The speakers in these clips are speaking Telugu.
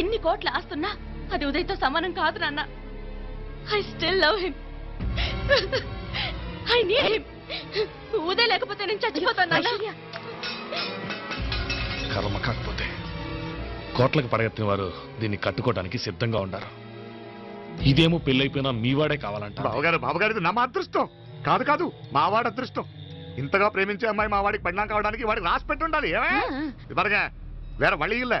ఎన్ని కోట్ల ఆస్తున్నా అది ఉదయ్తో సమానం కాదు నాన్న. I still love him I need him Uday లేకపోతే నేను చచ్చిపోతాను నాన్న. కర్మ కాకపోతే కోట్లకు పడగెత్తిన వారు దీన్ని కట్టుకోవడానికి సిద్ధంగా ఉన్నారు ఇదేమో పెళ్ళైపోయినా మీవాడే కావాలంట. బావగారు బావగారిది నా మా అదృష్టం. కాదు కాదు మా వాడి అదృష్టం. ఇంతగా ప్రేమించే అమ్మాయి మా వాడికి పడినా కావడానికి వాడికి రాసి పెట్టి ఉండాలి ఏమే వేరే వళ్ళి ఇల్లే.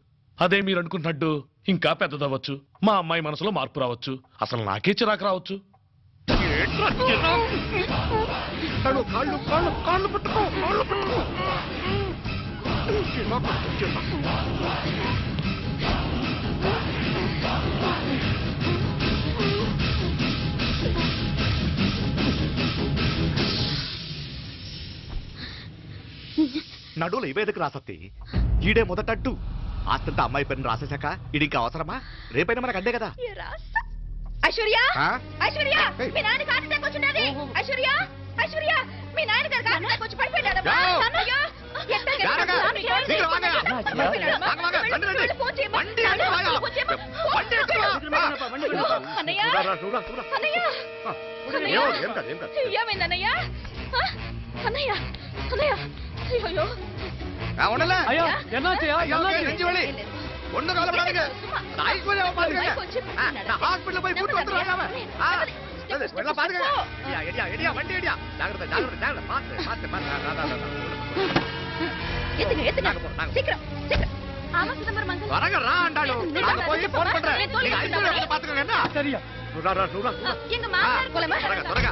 అదే మీరు అనుకుంటున్నట్టు ఇంకా పెద్దదవ్వచ్చు. మా అమ్మాయి మనసులో మార్పు రావచ్చు. అసలు నాకే చిరాకు రావచ్చు. నడువులు ఇవేదకు రాసత్తి ఈడే మొదటట్టు ఆస్తంతా అమ్మాయి పేరుని రాసేశాక ఇది ఇంకా అవసరమా? రేపైనా మనకు అడ్డే కదా. ఐశ్వర్య? ఐశ్వర్య. మీ నాన్న ఐశ్వర్య? ఐశ్వర్య? నాన్న? పడిపోయాడమ్మా. అన్నయ్య. అన్నయ్య? అన్నయ్య. అన్నయ్య. అయ్యో நான் ஒண்ணல ஐயா என்னாச்சு? என்னாச்சு? சரியா. எங்க மாமா கொலமா வரங்க வரங்க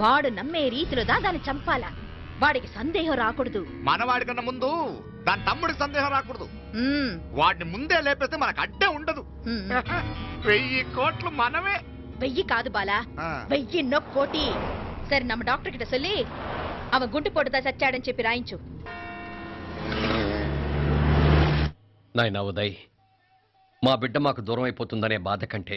వాడు నమ్మే రీతిలోదా దాన్ని చంపాలా? వాడికి సందేహం రాకూడదు. మనవాడి కన్నా ముందు దాని తమ్ముడికి సందేహం రాకూడదు. వాడిని ముందే లేపేస్తే మనకు అడ్డే ఉండదు. వెయ్యి కోట్లు మనమే. వెయ్యి కాదు బాలా. వెయ్యి వెయ్యి కోటి సరే నమ్మ డాక్టర్ కిట సొల్లి అవ గుంటు పొడుదా చచ్చాడని చెప్పి రాయించు. నాయనా ఉదయ్ మా బిడ్డ మాకు దూరం అయిపోతుందనే బాధ కంటే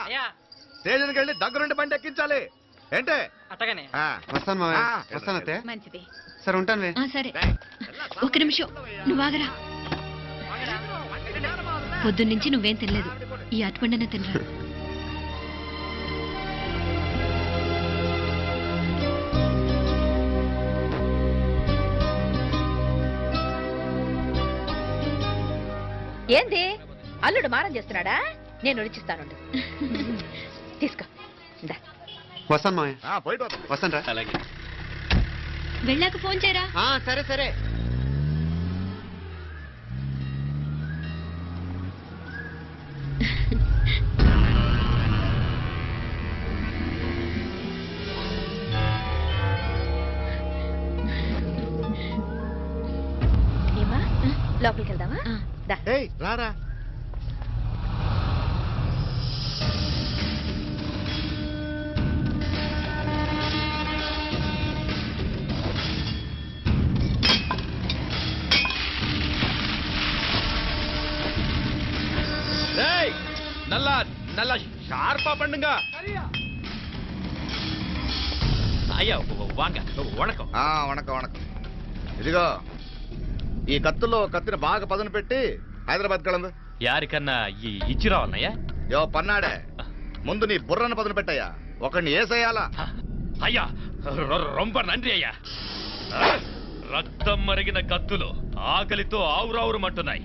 స్టేషన్కి వెళ్ళి దగ్గరుండి బండి ఎక్కించాలి. ఏంటే? అట్టగానే. ఆ. వస్తాను మావయ్య. ఆ, వస్తాను అత్తే మంచిది. సరే ఉంటాను వే సరే. ఏయ్, ఒక నిమిషం. నువ్వు ఆగరా. పొద్దున్నుంచి నువ్వేం తినలేదు. ఈ అటుపండనే తినరా? ఏంది? అల్లుడు మారం చేస్తున్నాడా? నేను రుచిస్తాను తీసుకో. ఇందా. వస్తాను వద్దాం. వస్తాను రా అలాగే. వెళ్ళాక ఫోన్ చేయరా? ఆ, సరే సరే. வாங்க வணக்கம் ఆ, వణకం వణకం ఇదిగో ఈ కత్తుల్లో ఒక కత్తిని బాగా పదును పెట్టి హైదరాబాద్ కలందు யாருக்கண்ணா இ- இச்சிரா அண்ணையா యో పన్నాడే ముందు నీ బుర్రను పదును పెట్టయ్యా ఒకడిని ఏసేయాలా అయ్యా రొ- రొంబ నంది అయ్యా రక్తం మరిగిన కత్తులు ఆకలితో ఆవురావురమంటున్నాయి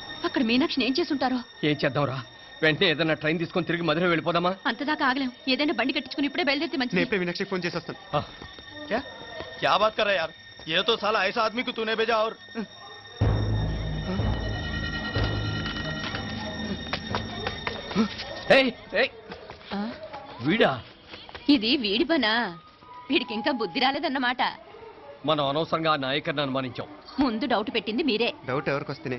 అక్కడ మీనాక్షిని ఏం చేసుంటారో ఏం చేద్దాంరా వెంటనే ఏదైనా ట్రైన్ తీసుకొని తిరిగి మధుర వెళ్ళిపోదామా అంతదాకా ఆగలేం ఏదైనా బండి కట్టించుకుని ఇప్పుడే బయలుదేరితే నేను మంచిది ఇప్పుడే మీనాక్షి ఫోన్ చేసి వస్తాను ఆ, क्या क्या बात कर रहा है यार ये तो साला ऐसा आदमी को तूने भेजा और ఏయ్, ఏయ్, ఆ, వీడా ఇది వీడి పనా వీడికి ఇంకా బుద్ధి రాలేదన్నమాట మనం అనవసరంగా ఆ నాయకర్ని అనుమానించాం ముందు డౌట్ పెట్టింది మీరే డౌట్ ఎవరికి వస్తేనే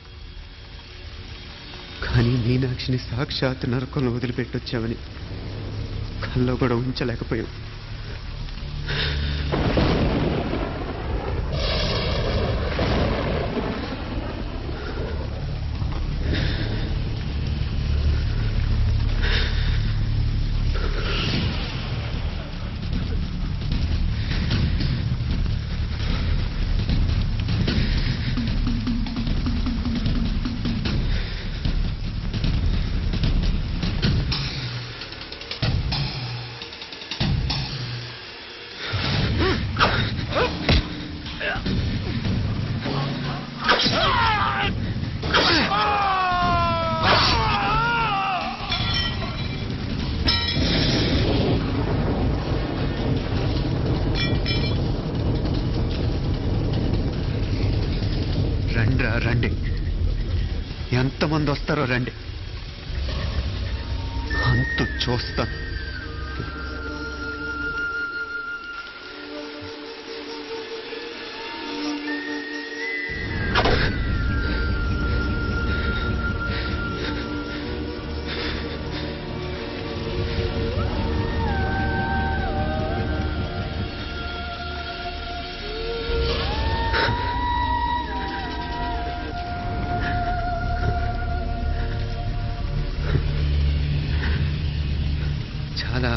కానీ మీనాక్షిని సాక్షాత్ నరకంలో వదిలిపెట్టొచ్చామని కల్లో కూడా ఉంచలేకపోయాం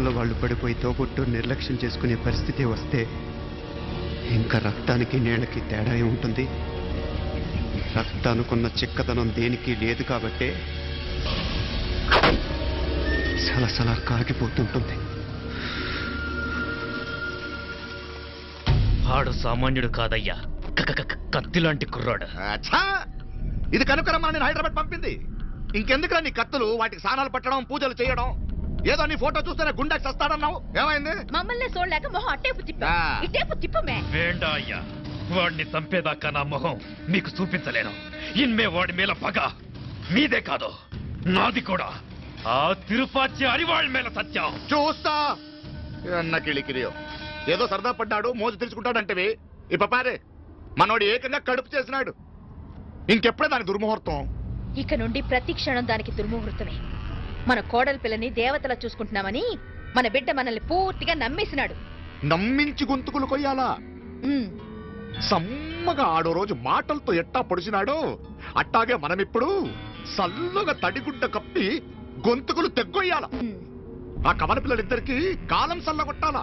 గొడవల్లో వాళ్ళు పడిపోయి తోబుట్టు నిర్లక్ష్యం చేసుకునే పరిస్థితి వస్తే ఇంకా రక్తానికి నీళ్ళకి తేడా ఉంటుంది రక్తానుకున్న చిక్కదనం దేనికి లేదు కాబట్టే సలసలా కాగిపోతుంటుంది. వాడు సామాన్యుడు కాదయ్యా. కత్తి లాంటి కుర్రాడు. ఇది కనుకరమ్మని నేను హైదరాబాద్ పంపింది. ఇంకెందుకురా నీ కత్తులు? వాటికి స్నానాలు పట్టడం పూజలు చేయడం. ఏదో నీ ఫోటో చూస్తేనే గుండెకి చస్తాడన్నావు? ఏమైంది? మమ్మల్ని చూడలేక మొహం అట్టేపు తిప్పా ఆ. ఇట్టేపు తిప్పమే. వేండా అయ్యా వాడిని చంపేదాకా నా మొహం మీకు చూపించలేను. ఇన్మే వాడి మీద పగ. మీదే కాదు నాది కూడా. ఆ తిరుపాచి అరివాళ్ళ మీద సత్యం. చూస్తా. అన్న కిళికిరియో ఏదో సరదా పడ్డాడు మోజు తెలుసుకుంటాడంటవి. ఇప్ప పారే మనోడు ఏకంగా కడుపు చేసినాడు. ఇంకెప్పుడే దాని దుర్ముహూర్తం? ఇక నుండి ప్రతి క్షణం దానికి దుర్ముహూర్తమే. మన కోడల పిల్లని దేవతలా చూసుకుంటున్నామని మన బిడ్డ మనల్ని పూర్తిగా నమ్మేసినాడు. నమ్మించి గొంతుకులు కొయ్యాలా? ఉమ్, సమ్మగా ఆడో రోజు మాటలతో ఎట్టా పొడిచినాడో? అట్టాగే మనమిప్పుడు సల్లుగా తడిగుడ్డ కప్పి గొంతుకులు తెగ్గొయ్యాల? ఆ కమల పిల్లలిద్దరికి కాలం సల్లగొట్టాలా?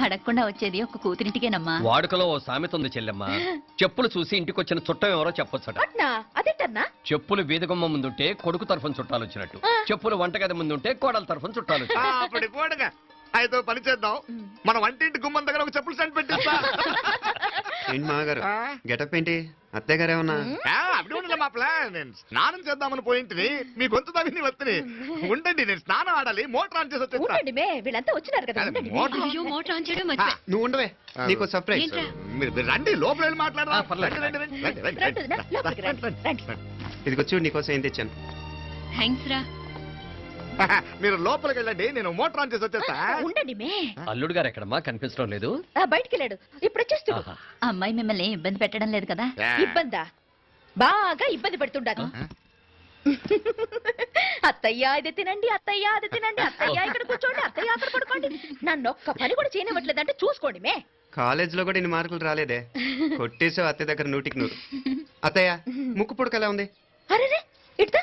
అడగకుండా వచ్చేది ఒక కూతురింటికేనమ్మా. వాడుకలో ఓ సామెత ఉంది చెల్లెమ్మ. చెప్పులు చూసి ఇంటికొచ్చిన చుట్టం ఎవరో చెప్పొచ్చట. అట్నా? అదేంటన్నా? చెప్పులు వీధగుమ్మ ముందుంటే కొడుకు తరఫున చుట్టాలు వచ్చినట్టు చెప్పులు వంటగది ముందుంటే కోడల తరఫున చుట్టాలు ఆ, వచ్చినట్టు అప్పుడు పోడుగా. అయితే ఓ పని చేద్దాం. మన వంటింటి గుమ్మం దగ్గర ఒక చెప్పులు స్టాండ్ పెట్టిస్తా. ఏంటి మామగారు? ఆ? గెటప్ ఏంటి? అత్తయ్య గారు ఏమన్నా ఆ, అప్పుడు ఉండలే మా ప్లాన్ నేను స్నానం చేద్దామని పోయింటిని మీ గొంతు తవ్వి వస్తుంది ఉండండి నేను స్నానం ఆడాలి మోటార్ ఆన్ చేసి వచ్చేస్తా. ఉండండి వీళ్ళంతా వచ్చినారు కదా. ఉండండి. మోటార్ అయ్యో మోటార్ ఆన్ చేయడం మర్చిపోయా. నువ్వు ఉండవే నీకు సర్ప్రైజ్ ఏంట్రా? మీరు మీరు రండి లోపల వెళ్ళి మాట్లాడదాం. ఆ, పర్లేదు. రండి, రండి, రండి, రండి, రండి, రండి, రండి, లోపలికి రండి, రండి. రండి. ఇదిగో చూడు నీకోసం ఏం తెచ్చాను. థ్యాంక్స్ రా. మీరు లోపలికి వెళ్ళండి నేను మోటార్ ఆన్ చేసి వచ్చేస్తా. ఉండండి మే. అల్లుడు గారు ఎక్కడమ్మా? కనిపించడం లేదు? ఆ, బయటికి వెళ్ళాడు. ఇప్పుడు వచ్చేస్తాడు. ఆహా. అమ్మాయి మిమ్మల్ని ఏం ఇబ్బంది పెట్టడం లేదు కదా? ఇబ్బందా? బాగా ఇబ్బంది పెడుతుండదు అత్తయ్య ఇది తినండి అత్తయ్య అది తినండి అత్తయ్య ఇక్కడ కూర్చోండి అత్తయ్య అక్కడ పడుకోండి. నన్ను ఒక్క పని కూడా చేయనివ్వట్లేదంటే చూసుకోండి మే. కాలేజీలో కూడా ఇన్ని మార్కులు రాలేదే. కొట్టేసావు అత్తయ్య దగ్గర నూటికి నూరు. అత్తయ్య ముక్కు పుడక ఎలా ఉంది? అరే ఇడతా.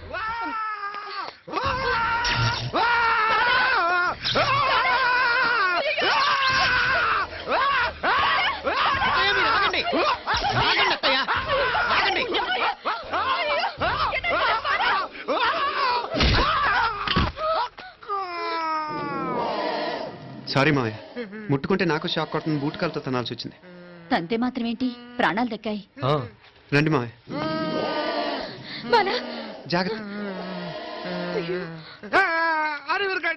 సారీ మావయ్య. ముట్టుకుంటే నాకు షాక్ కొట్టని బూట్ కాలుతో తనాల్సి వచ్చింది. తంతే మాత్రమేంటి? ప్రాణాలు దక్కాయి. ఆ, రండి మావయ్య. మన జాగ్రత్త.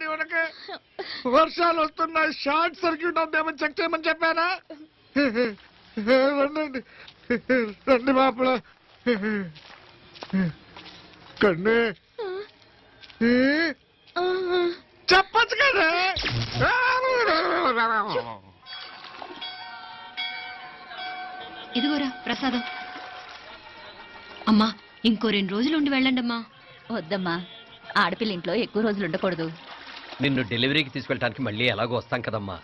ఉనక వర్షాలు వస్తున్నాయి షార్ట్ సర్క్యూట్ అవుతామని చెక్ చేయమని చెప్పానా రండి రండి మాపల. కన్నే. ప్రసాదం అమ్మా ఇంకో రెండు రోజులు ఉండి వెళ్ళండి అమ్మా వద్దమ్మా ఆడపిల్ల ఇంట్లో ఎక్కువ రోజులు ఉండకూడదు. నిన్ను డెలివరీకి తీసుకెళ్ళడానికి మళ్ళీ ఎలాగో వస్తాం కదమ్మా.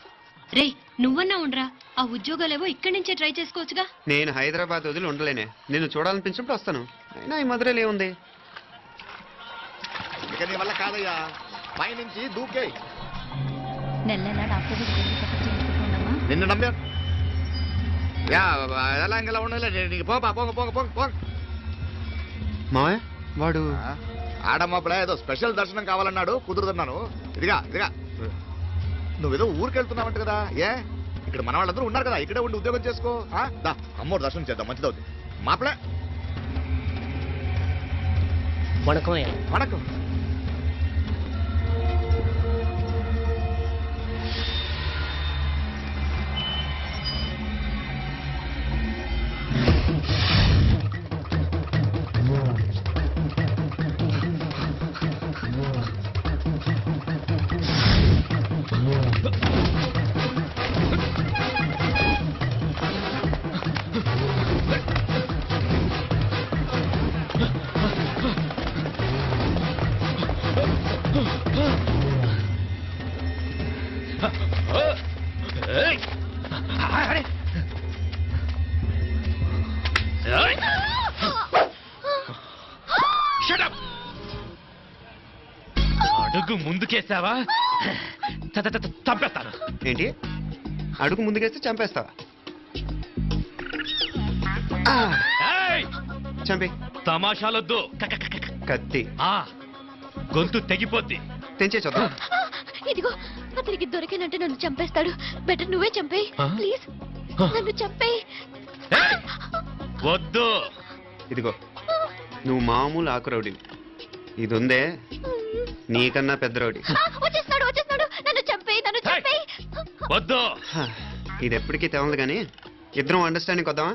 రే నువ్వన్నా ఉండరా? ఆ ఉద్యోగాలేవో ఇక్కడి నుంచే ట్రై చేసుకోవచ్చుగా? నేను హైదరాబాద్ వదిలి ఉండలేనే. నిన్ను చూడాలనిపించినప్పుడు వస్తాను. అయినా ఈ మధురలో ఏముంది ఇక నీ వల్ల కాదయ్యా. పైనుంచి దూకే. నెల నెల డాక్టర్ దగ్గరికి వెళ్ళి చెకప్ చేయించుకోండమ్మా నిన్ను నమ్మాను యా ఎలా ఇంకెలా ఉండలే నీకు పోపా పోంగ పోంగ పోంగ పోంగ మావయ్య వాడు ఆడమ్మప్పుడే ఏదో స్పెషల్ దర్శనం కావాలన్నాడు కుదురుతున్నాను ఇదిగా ఇదిగా నువ్వేదో ఊరికి వెళ్తున్నావంట కదా ఏ ఇక్కడ మన వాళ్ళందరూ ఉన్నారు కదా ఇక్కడే ఉండి ఉద్యోగం చేసుకో ఆ? దా అమ్మోరు దర్శనం చేద్దాం మంచిదవుతుంది మాపలే வணக்கம் ஐயா వణకం అడుగు ముందుకేసావా? చంపేస్తాను. ఏంటి? అడుగు ముందుకేస్తే చంపేస్తావా! చంపే. తమాషాలొద్దు. కత్తి. ఆ, గొంతు తెగిపోద్ది. తెంచే చూద్దాం ఇదిగో అతనికి దొరికినంటే నన్ను చంపేస్తాడు. బెటర్ నువ్వే చంపేయి? ప్లీజ్ నన్ను చంపేయి! వద్దు. ఇదిగో నువ్వు మామూలు ఆకురౌడివి ఇది ఉందే నీకన్నా పెద్ద రౌడీ. ఆ, వచ్చేస్తున్నాడు వచ్చేస్తున్నాడు నన్ను చంపేయి నన్ను! చంపేయి. వద్దు. ఇది ఎప్పటికీ తెవలదు కానీ ఇద్దరం అండర్స్టాండింగ్ వద్దామా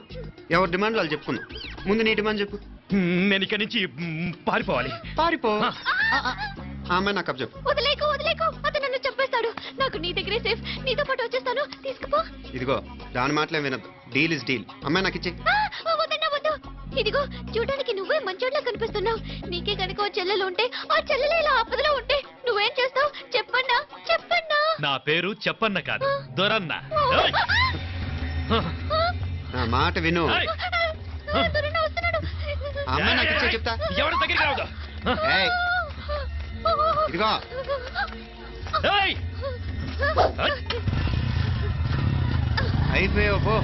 ఎవరి డిమాండ్ వాళ్ళు చెప్పుకుందాం. ముందు నీ డిమాండ్ చెప్పు. నేను ఇక్కడి నుంచి పారిపోవాలి. పారిపో. ఆ. ఆ అమ్మాయి నాకు చెప్పు వదిలేకు వదిలేకు. అతను నన్ను నాకు నీ దగ్గరే సేఫ్ నీతో పాటు వచ్చేస్తాను. తీసుకుపో. ఇదిగో దాని మాటలే వినద్దు. డీల్ ఇస్ డీల్ అమ్మాయి నాకు ఇచ్చే ఆ, వద్దన్నా వద్దు. ఇదిగో చూడడానికి నువ్వే మంచోట్లా కనిపిస్తున్నావు. నీకే కనుక ఓ చెల్లెలు ఉంటే ఆ చెల్లెలు ఇలా ఆపదలో ఉంటే నువ్వేం చేస్తావు? చెప్పన్నా చెప్పన్నా. నా పేరు చెప్పన్న కాదు. దొరన్న! నా మాట విను. దొరన్న వస్తున్నాడు. ఆ అమ్మాయి నాకు ఇచ్చే చెప్తా. ఎవరి దగ్గరికి రావద్దు? ఏయ్, ఇదిగో. ఏయ్! అయిపోయావు పో.